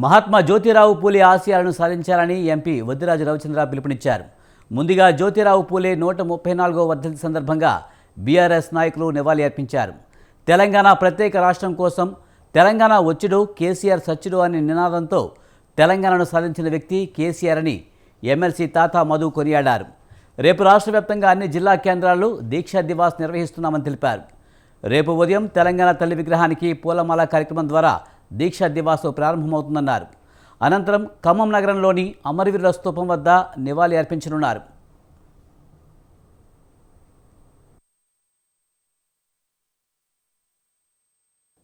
మహాత్మా జ్యోతిరావు పూలే ఆశయాలను సాధించాలని ఎంపీ వద్దిరాజు రవిచంద్ర పిలుపునిచ్చారు. ముందుగా జ్యోతిరావు పూలే నూట ముప్పై నాలుగో వర్ధంతి సందర్భంగా బీఆర్ఎస్ నాయకులు నివాళి అర్పించారు. తెలంగాణ ప్రత్యేక రాష్ట్రం కోసం తెలంగాణ వచ్చుడు కేసీఆర్ సచ్చుడు అనే నినాదంతో తెలంగాణను సాధించిన వ్యక్తి కేసీఆర్ అని ఎమ్మెల్సీ తాతా మధు కొనియాడారు. రేపు రాష్ట్ర వ్యాప్తంగా అన్ని జిల్లా కేంద్రాల్లో దీక్షా దివాస్ నిర్వహిస్తున్నామని తెలిపారు. రేపు ఉదయం తెలంగాణ తల్లి విగ్రహానికి పూలమాల కార్యక్రమం ద్వారా దీక్షా దివాస్ ప్రారంభమవుతుందన్నారు. అనంతరం ఖమ్మం నగరంలోని అమరవీరుల స్తూపం వద్ద నివాళి అర్పించనున్నారు.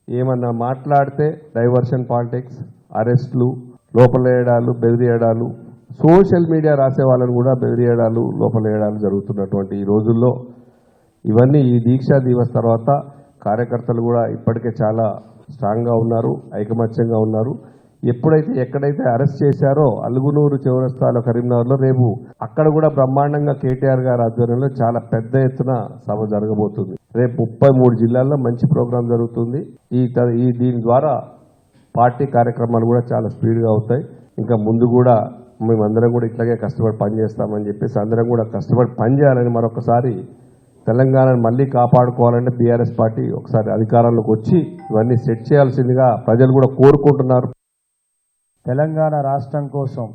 ఏమన్నా మాట్లాడితే డైవర్షన్ పాలిటిక్స్ అరెస్టులు లోపలేయడాలు బెదిరియడాలు సోషల్ మీడియా రాసే వాళ్ళని కూడా బెదిరియడాలు లోపలేయడాలు జరుగుతున్నటువంటి ఈ రోజుల్లో ఇవన్నీ ఈ దీక్షా దివస్ తర్వాత కార్యకర్తలు కూడా ఇప్పటికే చాలా స్ట్రాంగ్గా ఉన్నారు ఐకమత్యంగా ఉన్నారు. ఎప్పుడైతే ఎక్కడైతే అరెస్ట్ చేశారో అలుగునూరు చౌరస్తాలో కరీంనగర్లో రేపు అక్కడ కూడా బ్రహ్మాండంగా కేటీఆర్ గారి ఆధ్వర్యంలో చాలా పెద్ద ఎత్తున సభ జరగబోతుంది. రేపు ముప్పై మూడు జిల్లాల్లో మంచి ప్రోగ్రాం జరుగుతుంది. ఈ త- ఈ దీని ద్వారా పార్టీ కార్యక్రమాలు కూడా చాలా స్పీడ్గా అవుతాయి. ఇంకా ముందు కూడా మేమందరం కూడా ఇట్లాగే కష్టపడి పనిచేస్తామని చెప్పేసి అందరం కూడా కష్టపడి పనిచేయాలని మరొకసారి తెలంగాణను మళ్ళీ కాపాడుకోవాలంటే బీఆర్ఎస్ పార్టీ ఒకసారి అధికారంలోకి వచ్చి ఇవన్నీ సెట్ చేయాల్సిందిగా ప్రజలు కూడా కోరుకుంటున్నారు. తెలంగాణ రాష్ట్రం కోసం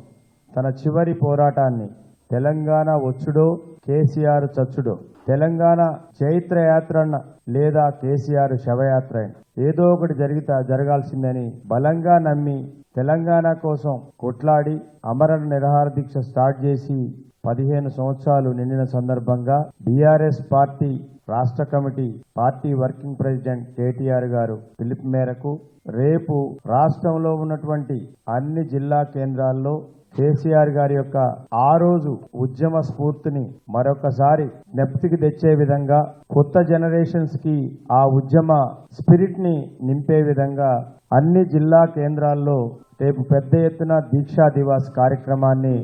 తన చివరి పోరాటాన్ని తెలంగాణ వచ్చుడో కేసీఆర్ చచ్చుడో తెలంగాణ చైత్రయాత్రన లేదా కేసీఆర్ శవయాత్ర ఏదో ఒకటి జరిగితే జరగాల్సిందని బలంగా నమ్మి తెలంగాణ కోసం కొట్లాడి అమరణ నిరహార దీక్ష స్టార్ట్ చేసి పదిహేను సంవత్సరాలు నిండిన సందర్భంగా బీఆర్ఎస్ పార్టీ రాష్ట్ర committee party working president KTR గారు పిలుపు మేరకు రేపు రాష్ట్రంలో ఉన్నటువంటి అన్ని జిల్లా కేంద్రాల్లో కేసీఆర్ గారి యొక్క ఆ రోజు ఉద్యమ స్ఫూర్తిని మరొకసారి నెప్తికి తెచ్చే విధంగా కొత్త జనరేషన్స్కి ఆ ఉద్యమ స్పిరిట్ని నింపే విధంగా అన్ని జిల్లా కేంద్రాల్లో రేపు పెద్ద ఎత్తున దీక్షా దివాస్ కార్యక్రమాన్ని